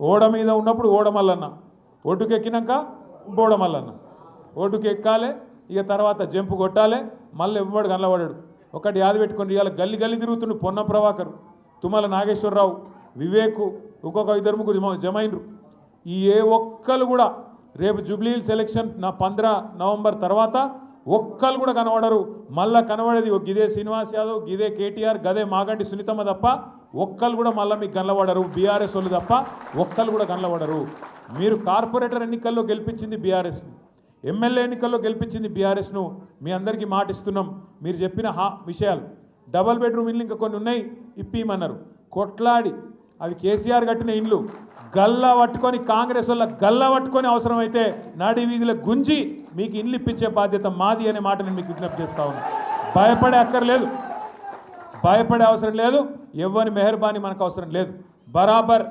ఓడ మీద ఉన్నప్పుడు ఓడమల్లన్న ఒడ్డుకెక్కినాక బోడమల్లన్న ఒడ్డుకి ఎక్కాలి ఇక తర్వాత జంపు కొట్టాలి మళ్ళీ ఎవ్వడు కనలబడాడు ఒకటి యాది పెట్టుకొని ఇవాళ గల్లి గల్లి తిరుగుతుండు పొన్న ప్రభాకర్ తుమ్మల నాగేశ్వరరావు వివేకు ఇంకొక ఇద్దరు ముగ్గురు జమ- జమైనరు ఈ ఏ ఒక్కరు కూడా రేపు జూబ్లీ సెలక్షన్ నా పంద్ర నవంబర్ తర్వాత ఒక్కరు కూడా కనబడరు. మళ్ళా కనబడేది గిదే శ్రీనివాస్ యాదవ్ గిదే కేటీఆర్ గదే మాగంటి సునీతమ్మ తప్ప ఒక్కరు కూడా మళ్ళీ మీకు కనబడరు. బీఆర్ఎస్ వాళ్ళు తప్ప ఒక్కరు కూడా కనబడరు. మీరు కార్పొరేటర్ ఎన్నికల్లో గెలిపించింది బీఆర్ఎస్. ఎమ్మెల్యే ఎన్నికల్లో గెలిపించింది బీఆర్ఎస్ను మీ అందరికీ మాటిస్తున్నాం మీరు చెప్పిన హా విషయాలు. డబల్ బెడ్రూమ్ ఇల్లు ఇంకా కొన్ని ఉన్నాయి. ఇప్పిమన్నారు కొట్లాడి అవి కేసీఆర్ కట్టిన ఇండ్లు గల్లా పట్టుకొని కాంగ్రెస్ వల్ల గల్లా పట్టుకొని అవసరమైతే నాడి వీధిలో గుంజి మీకు ఇండ్లు ఇప్పించే బాధ్యత మాది అనే మాట నేను మీకు విజ్ఞప్తి చేస్తా ఉన్నాను భయపడే అక్కర్లేదు. భయపడే అవసరం లేదు. ఎవరి మెహర్బానీ మనకు అవసరం లేదు. బరాబర్